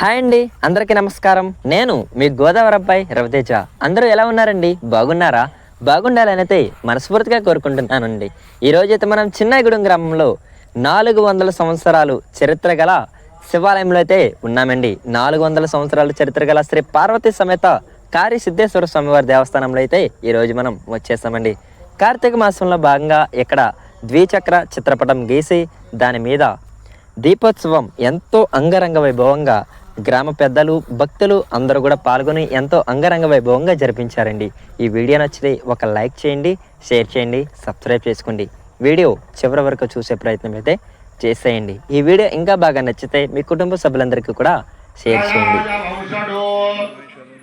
Hi అండి అందరికీ నమస్కారం. నేను మీ గోదావరి అబ్బాయి రవితేజ. అందరూ ఎలా ఉన్నారండి? బాగున్నారా? బాగుండాలనైతే మనస్ఫూర్తిగా కోరుకుంటున్నానండి. ఈరోజు అయితే మనం చిన్నగూడెం గ్రామంలో నాలుగు వందల సంవత్సరాలు చరిత్ర గల శివాలయంలో అయితే ఉన్నామండి. నాలుగు వందల సంవత్సరాల చరిత్ర గల శ్రీ పార్వతీ సమేత కారి సిద్ధేశ్వర స్వామివారి దేవస్థానంలో అయితే ఈరోజు మనం వచ్చేసామండి కార్తీక మాసంలో భాగంగా ఇక్కడ ద్విచక్ర చిత్రపటం గీసి దాని మీద దీపోత్సవం ఎంతో అంగరంగ వైభవంగా గ్రామ పెద్దలు భక్తులు అందరూ కూడా పాల్గొని ఎంతో అంగరంగ వైభవంగా జరిపించారండి ఈ వీడియో నచ్చితే ఒక లైక్ చేయండి షేర్ చేయండి సబ్స్క్రైబ్ చేసుకోండి వీడియో చివరి వరకు చూసే ప్రయత్నం అయితే చేసేయండి ఈ వీడియో ఇంకా బాగా నచ్చితే మీ కుటుంబ సభ్యులందరికీ కూడా షేర్ చేయండి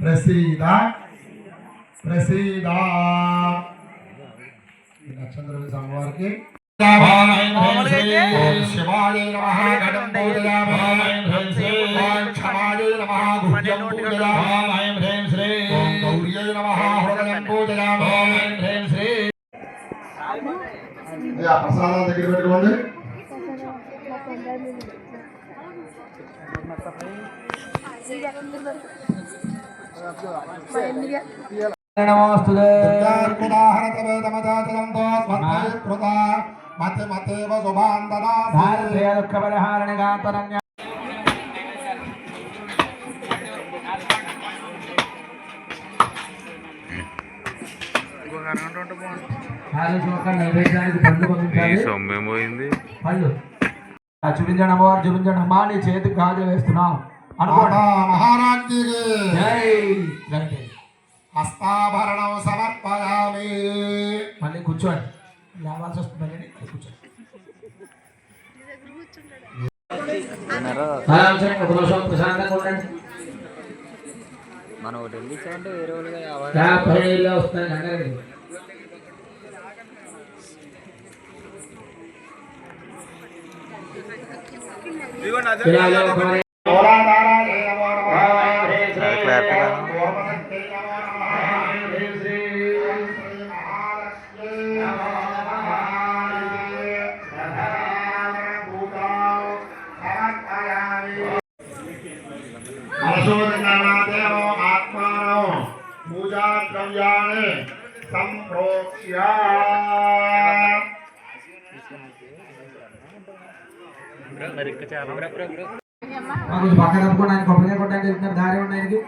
ప్రసీద ప్రసీద ఈ నక్షత్ర స్వామివారికి ఓం శివాయ నమః గడం పూజయామి ఓం క్షమాయ నమః గుహ్యం పూజయామి ఓం గౌర్యై నమః హృదయం పూజయామి ఇది ఆ ప్రసాదం దగ్గర పెట్టుకోండి నైవేద్యానికి పండ్లు ఈ పంపించాలి సొమ్మేం పోయింది పళ్ళు చూపించండి అమ్మవారు చూపించండి. అమ్మా నీ చేతికి గాజులు వేస్తున్నాం. అనుకోండి. హస్తాభరణం సమర్పయామి. మళ్ళీ కూర్చోండి. లేవాల్సి వస్తుంది మళ్ళీ. కూర్చోండి. మనం ఒకటి వెళ్ళించామంటే వేరే వస్తున్నాయి కంగారు ఇలా ఒక మరి- మూలాధారాయ నమో నమః. క్లారిటీగా ఓమశక్తై నమో నమః. శ్రీ మహాలక్ష్మీ నమో మనసోదనాదేవో ఆత్మానో పూజా ద్రవ్యాన్ని సంప్రోక్ష్య ఆ, కొంచెం పక్కన తప్పుకోండి ఆయన కొబ్బరికాయ కొట్టడానికి వెళ్తున్నారు దారి ఉండి ఆయనకి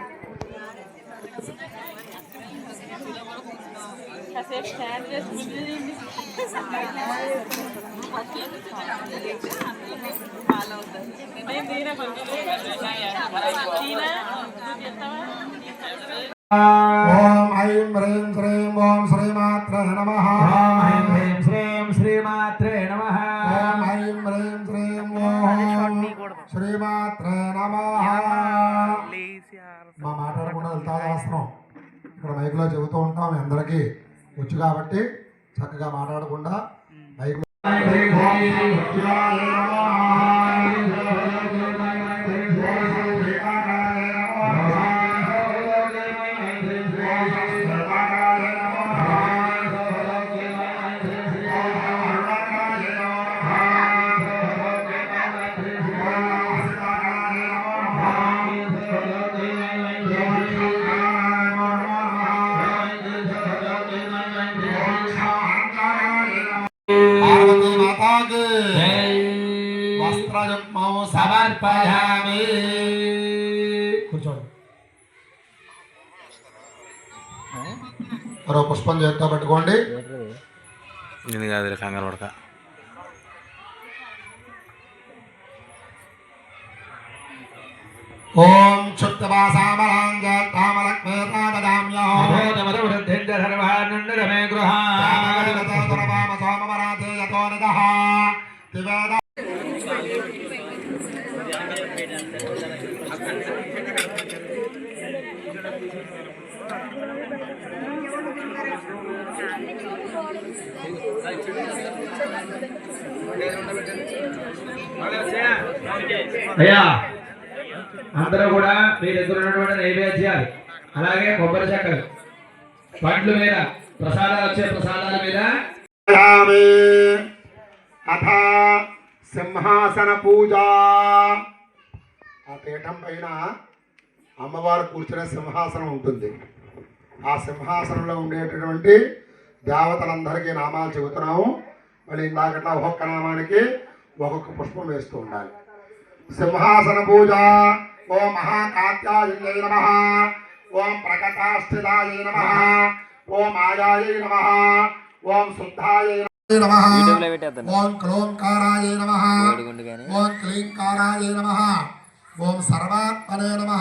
కాబట్టి చక్కగా మాట్లాడకుండా మైక్ సమర్పయామి కూర్చోండి. మరో పుష్పం చేత్తో పెట్టుకోండి. నేను కాదు కంగారు పడక. ఓం క్షుప్తవాసామలాంగ అయ్యా అందరూ కూడా మీ దగ్గర ఉన్నటువంటి నైవేద్యాలు అలాగే కొబ్బరి చెక్కలు పండ్లు మీద ప్రసాదాలు వచ్చే ప్రసాదాల మీద. అథ సింహాసన పూజ. ఆ పీఠం పైన అమ్మవారు కూర్చునే సింహాసనం ఉంటుంది. ఆ సింహాసనంలో ఉండేటటువంటి దేవతలందరికీ నామాలు చెబుతున్నాము. మళ్ళీ ఇందాకట్లా ఒక్కొక్క నామానికి ఒక్కొక్క పుష్పం వేస్తూ ఉండాలి. సింహాసన పూజ ఓం మహాకాత్యాయ నమ ఓం ప్రకటాస్థితాయ నమ ఓం ఆయాయ నమ ఓం శుద్ధాయ నమ ఓం క్లోంకారాయ నమ ఓం క్లీంకారాయ నమ ఓం సర్వాత్మనే నమ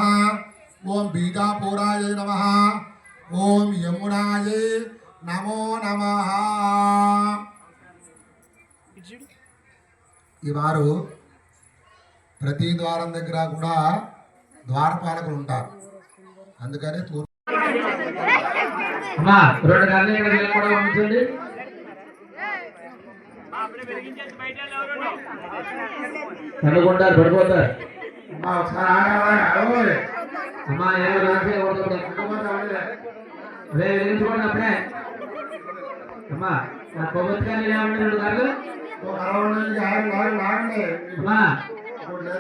ఓం బీజాపూరాయ నమ ఓం యమునాయే నమో నమ. వారు ప్రతి ద్వారం దగ్గర కూడా ద్వారపాలకులు ఉంటారు. అందుకని తూర్పు రెండు గంటల ఇక్కడ కూడా పంపించండి అనుకుంటారు పడిపోతారు? అమ్మా, ఒకసారి అమ్మా ఏమో రాసి ఎవరితో అదే వెలిగించుకోండి అప్పుడే. అమ్మా నా కొబ్బరికాయలు ఏమంటే రెండు గారు. అమ్మా?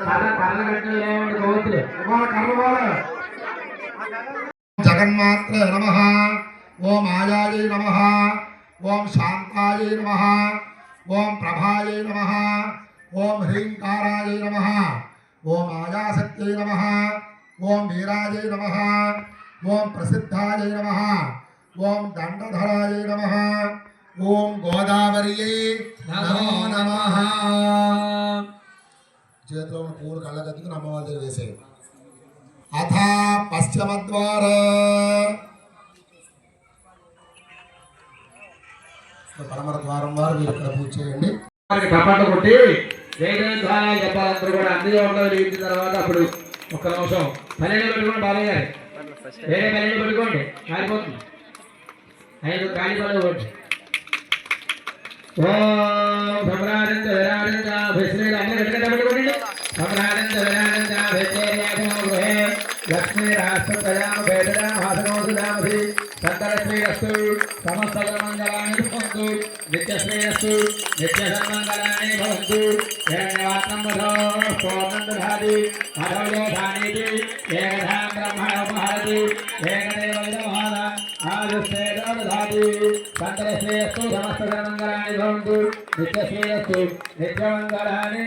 కర్ర కర్ర కట్టలు ఏమంటే కొవ్వొత్తులు. ఇవాళ కర్మవాల. జగన్మాత్రే నమ. ఓం ఆయాయ నమ. ఓం శాంతాయ నమ. ఓం ప్రభాయ నమ. ఓం హ్రీంకారాయ నమ. ఓం ఆయాశక్త్యై నమ. ఓం వీరాయ నమ. ఓం ప్రసిద్ధాయ నమ. ఓం దండధరాయ నమ. ఓం గోదావరియై నమో నమ చేతిలో ఉన్న పువ్వులు కళ్ళగద్దుకుని అమ్మవారి దగ్గర వేసేవి అథ పశ్చిమద్వార పడమర ద్వారం వారు మీరు ఇక్కడ పూజ చేయండి. కప్పట్లు కొట్టి ద్వారా చెప్పాలందరూ కూడా అన్ని వెలిగించిన తర్వాత అప్పుడు ఒక్క నిమిషం. పన్నెండు పెట్టుకోండి బాలయ్య గారు. వేరే పన్నెండు పడుకోండి కాలిపోతుంది. ఐదు ఖాళీ పనులు ఓం సమ్రాజంత విరాజంత భస్మీర అన్ని వెనక పెట్టుకోండి సమ్రాజంత విరాజంత భస్మీరాజమో లక్ష్మీ రాష్ట్ర ప్రజామ హాసనోసుదామసి సమస్త మంగళాన్ని భవంతు నిత్యశ్రేయస్సు నిత్య సన్మంగళాన్ని భవంతు సంతలశ్రేయస్సు సమస్త సన్మంగళాన్ని భవంతు నిత్యశ్రేయస్సు నిత్యమంగళాన్ని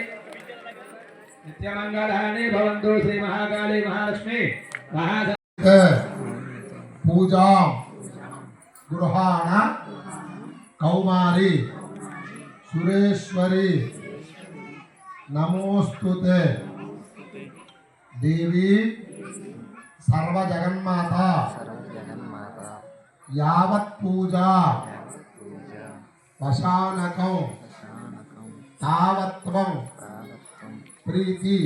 నిత్యమంగళాన్ని భవంతు. శ్రీ మహాకాళీ మహాలక్ష్మి మహా పూజా గృహాణ కౌమారి సురేశ్వరి. నమోస్తుతే దేవి సర్వజగన్మాత. యావత్ పూజ వశానకం తావత్వం ప్రీతి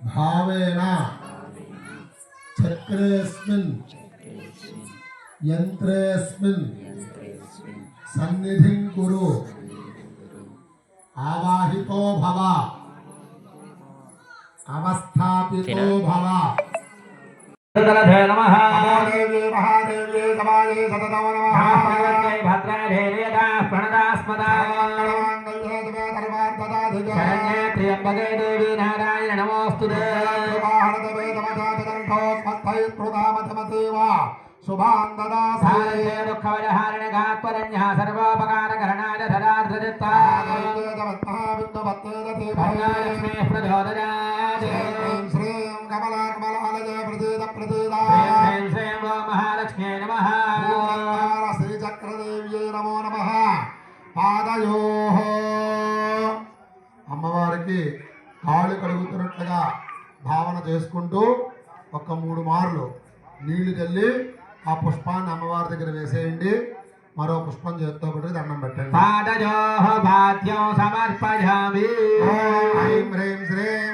భావేన చక్రేస్మిన్ యంత్రేస్మిన్ సన్నిధిం కురు ఆవాహితో భవ అవస్థాపితో భవ నమః. మహాదేవ్యే మహాదేవ్యే సమాజే సతతో నమః. మహాభగవత్యై భద్రాధేర్యదా ప్రణదాస్మదా సర్వాంగల్యేతమే సర్వార్థదాధికే శరణ్యే త్ర్యంబకే దేవి నారాయణ నమోస్తుతే వాహనతమే తమసాచదంఠోస్మత్తై కృతామథమతేవ శుభాన్ దదాసి సారథ్య దుఃఖవజహారిణ గాత్వరణ్యः సర్వోపకారకరణాయ సదార్థదిత్తా కరుణాలక్ష్మీः ప్రచోదయాత్ శ్రీం శ్రీం ప్రదేద ప్రదేద శ్రీం హ్రీం శ్రీచక్రదేవ్యై నమో నమ. పాదయో. అమ్మవారికి కాళ్ళు కడుగుతున్నట్లుగా భావన చేసుకుంటూ ఒక మూడు మార్లు నీళ్ళు చల్లి ఆ పుష్పాన్ని అమ్మవారి దగ్గర వేసేయండి. మరో పుష్పం చేత్తో పట్టుకు దండం పెట్టండి. పాదయోః భాద్యం సమర్పయామి హ్రీం హ్రీం శ్రీం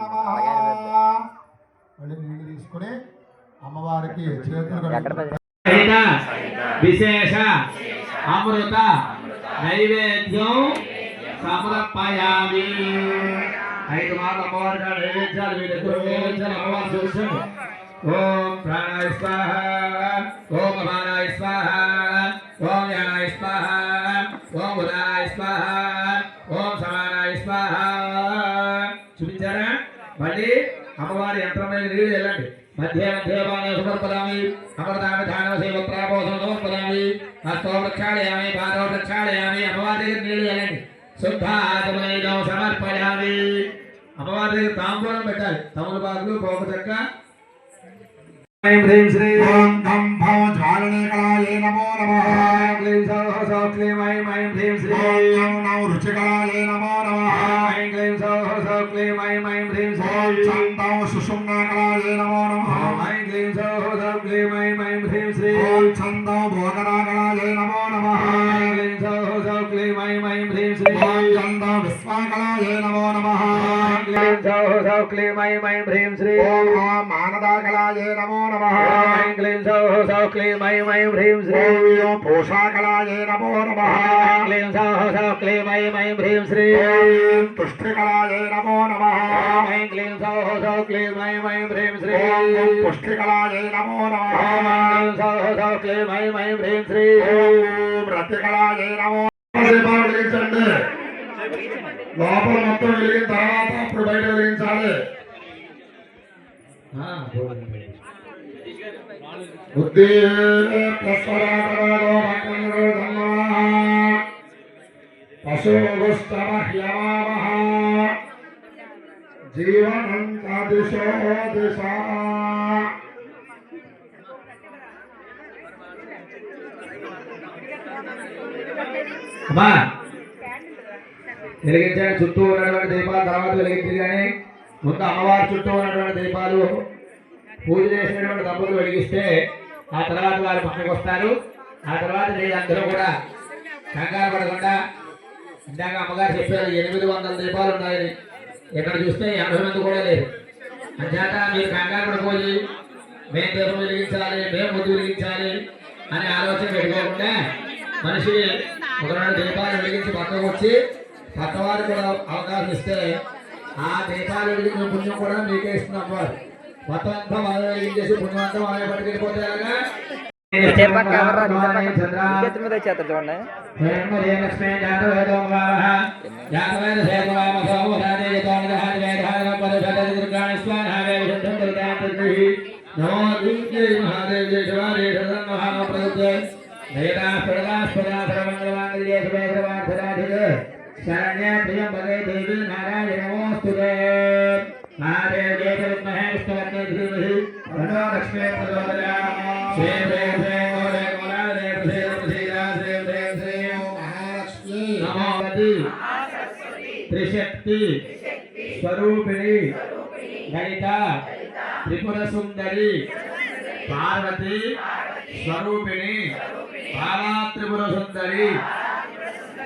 నమః మళ్ళీ తీసుకుని అమ్మవారికి చేతులు విశేష అమృత నైవేద్యం సమర్పయామి. ఐదు మార్లు అమ్మవారి కాడ నైవేద్యాలు మీ దగ్గర నైవేద్యాలు అమ్మవారు చూస్తుంది ఓం ప్రాణాయ స్వాహ ఓం స్వాహ ఓం యానాయ స్వాహ ఓం ఉదానాయ స్వాహ ఓం సమానాయ స్వాహ. చూపించారా? మళ్ళీ అమ్మవారి యంత్రం మీద నీళ్ళు వెళ్ళండి. మధ్య మధ్య బాణే సమర్పదామి అమృతామి ధానవ సేవత్రాపోసం సమర్పదామి హస్తో ప్రక్షాళయామి పాదవ ప్రక్షాళయామి అమ్మవారి దగ్గర నీళ్ళు వెళ్ళండి శుద్ధ ఆత్మనైదం సమర్పయామి అమ్మవారి దగ్గర తాంబూలం పెట్టాలి తమలపాకులు పోక చెక్క హ్రీం హ్రీం శ్రీ విశ్వాకళాయై నమో నమః ఐం క్లీం సౌః సౌ క్లీం ఐం ఐం హ్రీం శ్రీ ఓం ఓం మానదాకళాయై నమో నమః ఐం క్లీం సౌః సౌ క్లీం ఐం ఐం హ్రీం శ్రీ ఓం ఓం పోషాకళాయై నమో నమః ఐం క్లీం సౌః సౌ క్లీం ఐం ఐం హ్రీం శ్రీ ఓం తుష్టికళాయై నమో నమః ఐం క్లీం సౌః సౌ క్లీం ఐం ఐం హ్రీం శ్రీ ఓం పుష్టికళాయై నమో నమః ఐం సౌః సౌ క్లీం ఐం ఐం హ్రీం శ్రీ ఓం రతికళాయై నమో దీపాలు వెలిగించండి లోపల మొత్తం వెలిగిన తర్వాత అప్పుడు బయట వెలిగించాలి. బుద్ధి ప్రస్వరాటరాగో భక్తంగో ధన్వః పశుగుష్టమహ్యమామః జీవనం దిశో దిశ అమ్మా వెలిగించండి. చుట్టూ ఉన్నటువంటి దీపాలు తర్వాత వెలిగించింది కానీ ముందు అమ్మవారి చుట్టూ ఉన్నటువంటి దీపాలు పూజ చేసినటువంటి దంపతులు వెలిగిస్తే ఆ తర్వాత వారు పక్కకు వస్తారు. ఆ తర్వాత మీరు అందరూ కూడా కంగారు పడకుండా ఇందాక అమ్మగారు చెప్పారు ఎనిమిది వందల దీపాలు ఉన్నాయని. ఇక్కడ చూస్తే యాభై మంది కూడా లేరు అంచేత మీరు కంగారు పడిపోయి మేము దీపం వెలిగించాలి మేము ముద్దు వెలిగించాలి అనే ఆలోచన పెట్టుకోకుండా మనిషి ఒక రెండు దీపాలు వెలిగించి పక్కకు వచ్చి పక్కవారు కూడా అవకాశం ఇస్తే ఆ దీపాలు వెలిగించిన పుణ్యం కూడా మీకే ఇస్తున్నాం వారు మొత్తం అంతా వాళ్ళు వెలిగించేసి పుణ్యం అంతా వాళ్ళే పట్టుకెళ్ళిపోతే ఎలాగా? చేతుల మీద చేస్తారు చూడండి హేమదేవస్మే జాతవేదో వావః జాతవేద సేవామ సోమోదాదే యతోనిదః వేదాన పరశతది దుర్గాణి స్వాహావే విశుద్ధం దుర్గాంతృహి నమో దుర్గే మహాదేవ్యే శివాదే శరణం మహామ ప్రయుక్తే వేదా స్ఫురదా స్ఫురా సర్వమంగళమాంగళ్యే శుభే సర్వార్థరాధికే శరణ్య ప్రియం భగే దేవి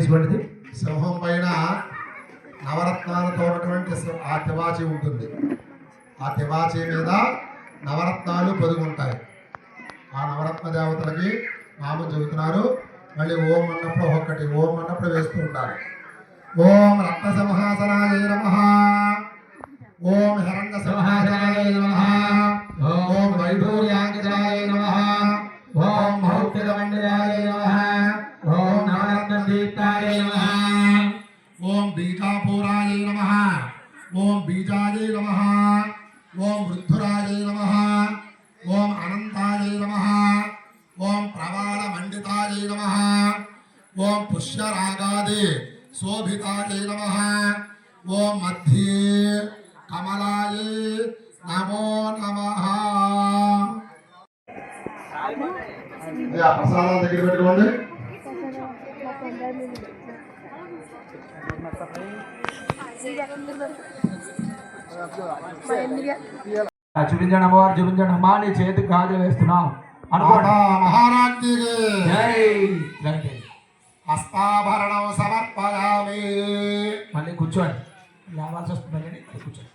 సింహం సింహం పైన నవరత్నాలతో ఉన్నటువంటి ఆ తివాచి ఉంటుంది. ఆ తివాచి మీద నవరత్నాలు పొదుగుంటాయి. ఉంటాయి ఆ నవరత్న దేవతలకి నామం చెబుతున్నారు. మళ్ళీ ఓం అన్నప్పుడు ఒక్కటి ఓం అన్నప్పుడు వేస్తూ ఉండాలి. ఓం రత్న సింహాసనాయ నమ. ఓం హిరణ్య సింహాసనాయ నమ. ఓం వైఢూర్యాంగిరాయ నమో నమ. ఆ ప్రసాదం దగ్గర పెట్టుకోండి. చూపించండి అమ్మవారు చూపించండి అమ్మా నీ చేతికి గాజులు వేస్తున్నాం అనుకోండి. హస్తాభరణం సమర్పయామి. మళ్ళీ కూర్చోండి. లేవాల్సి వస్తుంది కూర్చోండి.